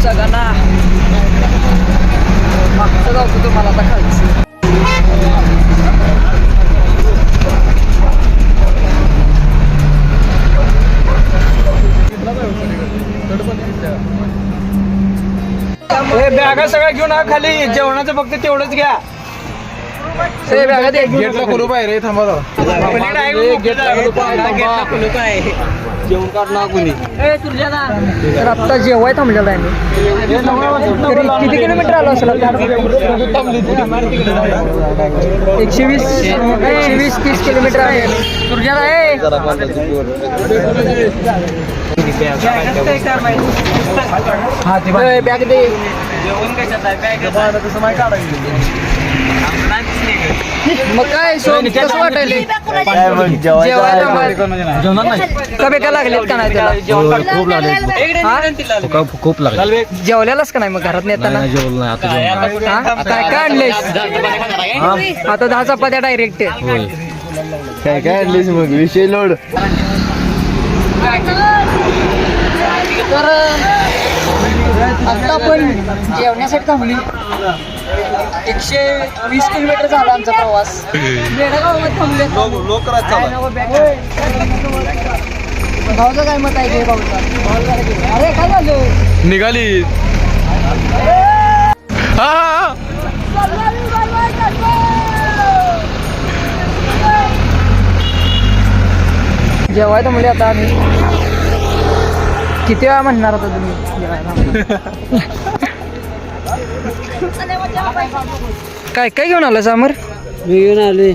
आमचा गाणा मागचं जाऊ तुम्हाला आता खायचं हे बॅगा सगळ्या घेऊन आ खाली. जेवणाचं फक्त तेवढंच घ्या. हे बॅगा दे गेटला कुलूप आहे रे थांबा गेटला कुलूप आहे? जेवण करणार कोणी? तर आत्ता जेवाय थांबलेला आहे मी. तरी किती किलोमीटर आलो असेल आता? एकशे वीस एकशे वीस तीस किलोमीटर आहे. तुझ्याला आहे हा बॅग दे. जेवण कशात आहे? बॅग तसं नाही मग काय सोम कसं वाटायले जेवायला थांबायला. जेवणार नाही. का बेका लागलेत का नाही त्याला? खूप लागले हा? खूप लागले जेवल्यालाच का नाही मग घरात नेताना? जेवलं नाही. आता जेवण हा? काय काय आणलेस आता दहा चपात्या डायरेक्ट. होय. काय काय आणलीस मग? विषय लोड. तर आता आपण जेवण्यासाठी थांबली. एकशे वीस किलोमीटर झाला आमचा प्रवास. भाऊचं काय मत आहे भाऊचा? अरे काय झालं? निघाली. हा जेवाय थांबले आता आम्ही. किती वेळा म्हणणार होता तुम्ही? काय काय घेऊन आलं सामर मी घेऊन आले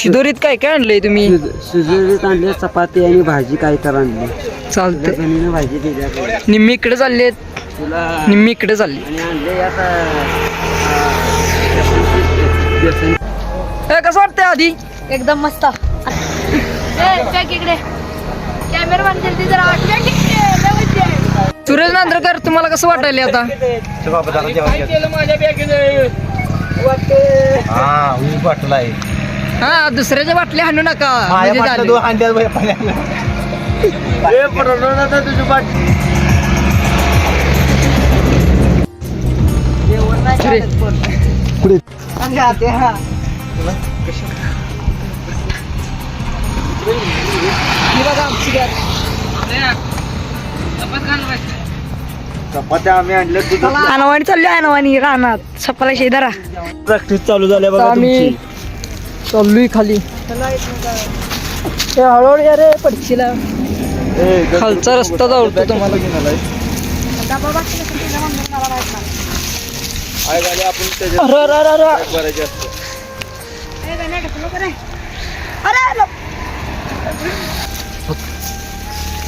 शिदोरीत काय काय आणलंय तुम्ही? शिजवलीत आणले चपाती आणि भाजी काय तर आणली चालतंय. बहिणीनं भाजी दिली आपल्याला. निम्मी इकडे चाललेत. तुला निम्मी इकडे चालली आणि आणले ए, कसं वाटतंय आधी? एकदम मस्त. बॅग इकडे. कॅमेरा जरा बॅग सुरेश नांद्रकर तुम्हाला कसं वाटायला आता? हा ऊस हा दुसऱ्याच्या बाटल्या हाणू नका. म्हणजे झालं. ही. बघा आमची. चपात्या आम्ही आणल्या अनवाणी चालली अनवाणी. रानात सपाला शेदारा प्रॅक्टिस चालू झाल्या आता आम्ही चाललोय खाली. ए, हळूहळू या रे पडशीला. खालचा रस्ता जावतो तुम्हाला. अरे, अरे, अरे, अरे.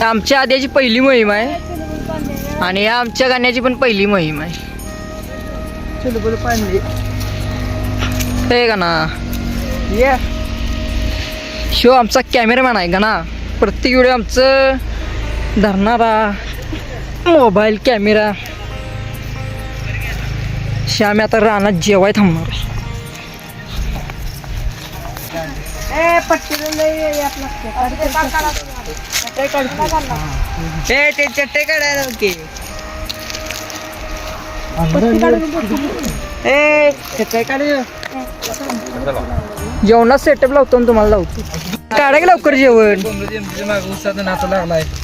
आमच्या आद्याची पहिली मोहीम आहे. आणि या आमच्या गाण्याची पण पहिली मोहीम आहे. चुलबुल पांडे हे गाणा. ये. शो आमचा कॅमेरामॅन आहे गाणा. प्रत्येक वेळी आमचं धरणारा मोबाईल कॅमेरा. श्याम आता रानात जेवाय थांबणार. ए ते चट्टे काढायला ओके. ए चट्टे काढ. जेवणात सेटअप लावतो ना तुम्हाला लावतो. काढा की लवकर जेवण?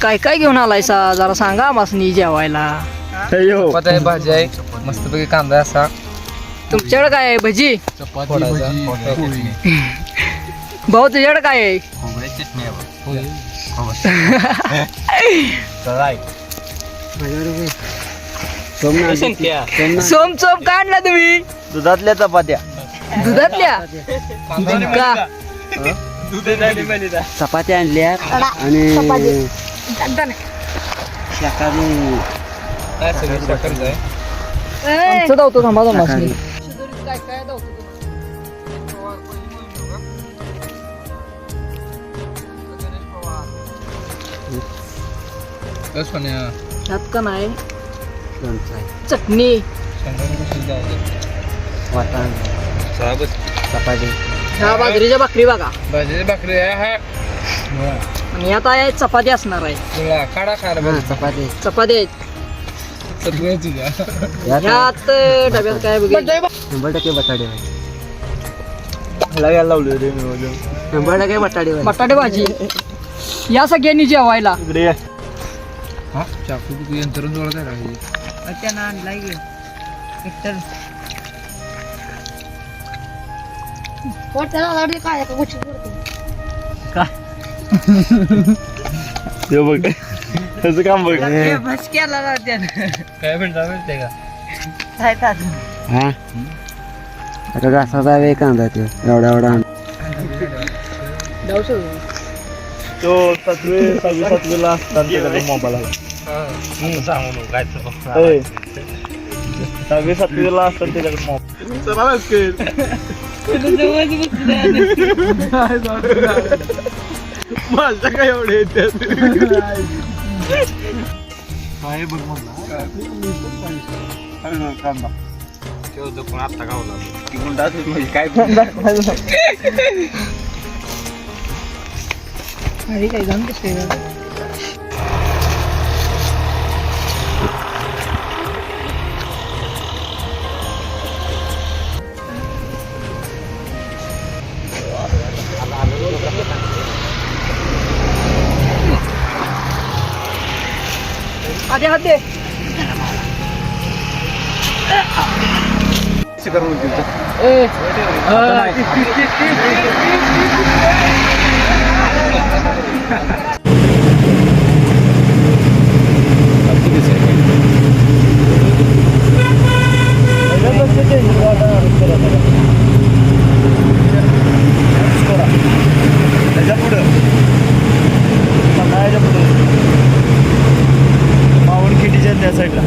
काय काय घेऊन आलाय सा? जरा सांगा आम्हाला जेवायला. आहे भाजी आहे. मस्तपैकी कांदा आहे असा. तुमच्याकडे काय आहे? भजी? चपाती भाऊ तुझ्याकडे काय आहे? सोम चोप काढला तुम्ही? दुधातल्या चपात्या. दुधातल्या? का? चपात्या आणल्या आणि शाकाहारी. आमचं धावतो थांबा थांबा शाकाहारी. ह्यात का नाही लोणचं आहे. चटणी वाटाण चपाती ह्या बाजरीच्या भाकरी बघा. भाजी भाकरी आहे आणि आता आहे चपाती असणार आहे. हा हा, चपाती. चपाती आहेत. सगळ्याची यात ह्यात अं, डब्यात काय बघेल? शंभर टक्के बटाटे भाजी. लावले रे मी. शंभर टक्के बटाटे भाजी. बटाटे भाजी. या सगळ्यांनी जेवायला. इकडे ये. चाकू बिकू यंत्रण जोडत आहे त्यांना आणलाय लाडू काय का? गोष्टी करतो हे बघ. त्याचं काम बघ. भसक्याला काय म्हणता माहितीये का? हा? आता घासाचा वे कांदा ते एवढा एवढा. तो सातवे सहावी सातवीला असताना मोबाईल आला. काय सहावी सातवीला असताना त्याच्याकडे मोबाईल माझ्या काय एवढे येतात काय बघ म्हणला कांदा ठेवतो पण आता गावला 다리가 이거 한 개씩 아대 한대. 지금 예. 아, 아. दिसते आधे हात दे ए, त्याच्या पुढं पन्हाळ्याच्या पुढं मावळखिंडीच्या त्या साईडला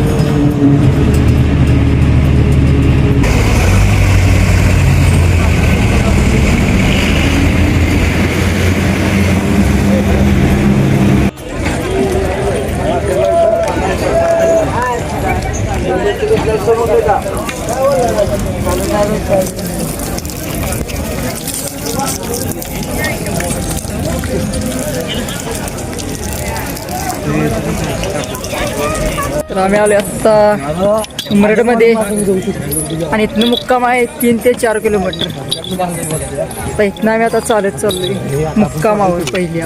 तर आम्ही आलो आता उमरडमध्ये. आणि इथनं मुक्काम आहे तीन ते चार किलोमीटर. आता इथनं आम्ही आता चालत चाललोय. मुक्कामावर पहिल्या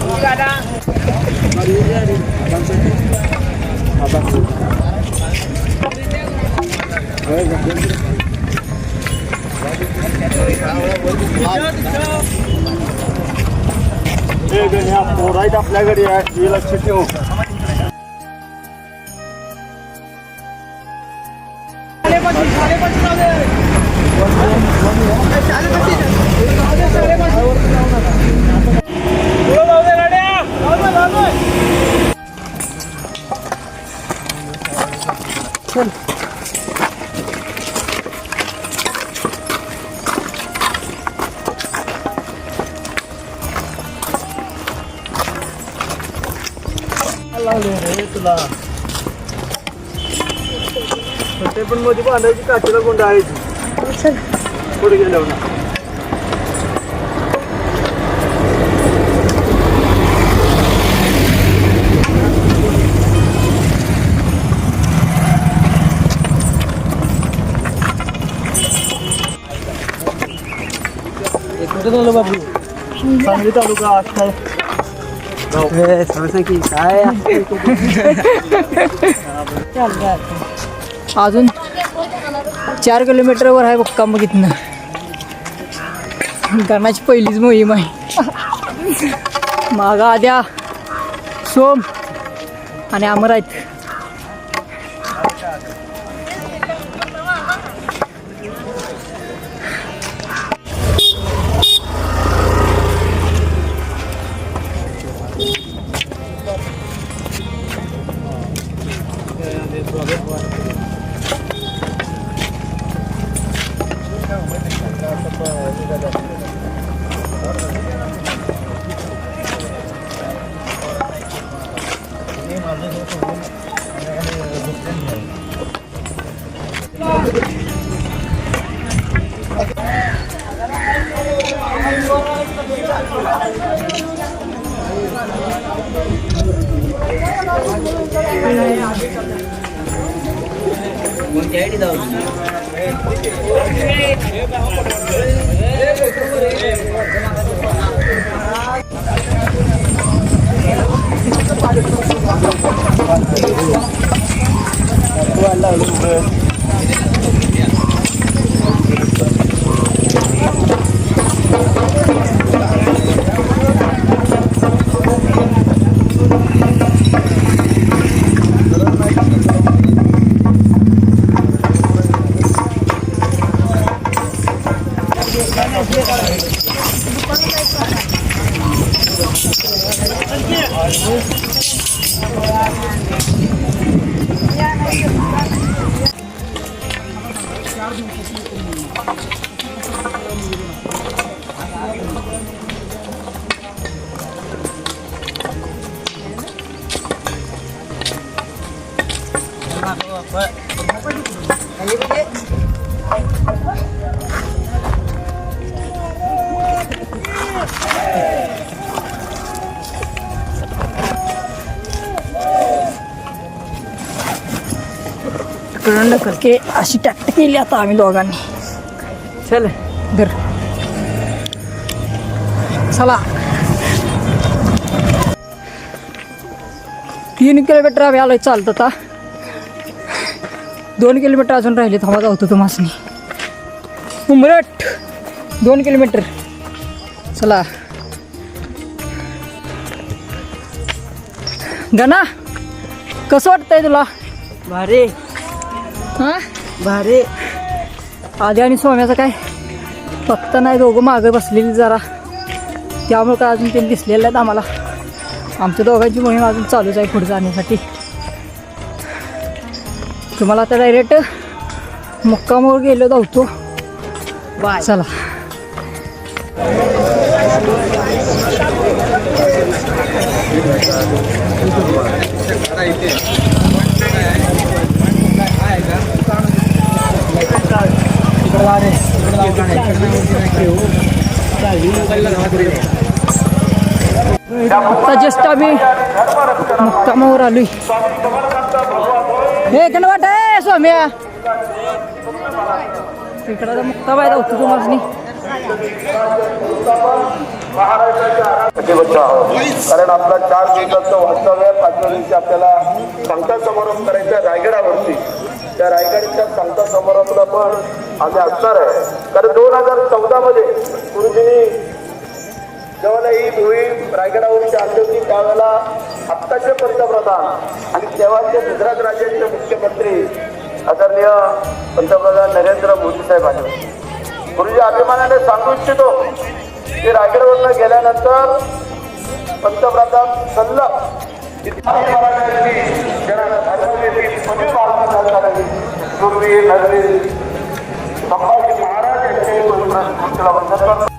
ये, पुढे ये. इकडे आवरून पुढे. ए, गण्या, पोरं आहेत आपल्याकडे हे लक्ष ठेव तुला पण मध्ये बांधायची काचेला कोंड आहे पुढे गेल्यावर. ना कुठे झालं बाबू? सांगली तालुका आज काय? काय अजून चार किलोमीटरवर आहे बघ काम बघितलं गणाची पहिलीच मोहीम आहे. मागा आद्या सोम आणि अमर आहेत. Well, I love you, man. करके अशी टॅक्ट केली आता आम्ही दोघांनी. चल. धर. चला. तीन किलोमीटर आम्ही आलोय चालत आता. दोन किलोमीटर अजून राहिले थांबा जाऊ तो मासनी उमरट. दोन किलोमीटर. चला. गणा कसं वाटतंय तुला? भारी. हां? भारी. आधी आणि सोम्याचं काय? पत्ता नाही दोघं मागं बसलेली जरा. त्यामुळे काय अजून त्यांनी दिसलेलं आहेत आम्हाला. आमच्या दोघांची मोहीम अजून चालूच आहे पुढे जाण्यासाठी. तुम्हाला आता डायरेक्ट मुक्कामावर गेलो धावतो. बाय. चला. आता जस्ट आम्ही मुक्कामावर आलोय. हे कण वाट आहे स्वाम्या इकडं तर मुक्काम आहे तुम्हाला कारण आपला चार दिवसाचं वास्तव्य पाचव्या दिवशी आपल्याला संता समारंभ करायचा रायगडावरती. त्या रायगडच्या संता समारंभला पण आम्ही असणार आहे. कारण दोन हजार चौदा मध्ये गुरुजींनी जेव्हा ही मोहीम रायगडावरची आणली होती त्यावेळेला आत्ताचे पंतप्रधान आणि तेव्हाचे गुजरात राज्याचे मुख्यमंत्री आदरणीय पंतप्रधान नरेंद्र मोदी साहेब आले गुरुजी अभिमानाने सांगू इच्छितो की रायगडवरनं गेल्यानंतर पंतप्रधान सल्लग पूर्वी नगरी संभाजी महाराज यांच्या वंदन करतो.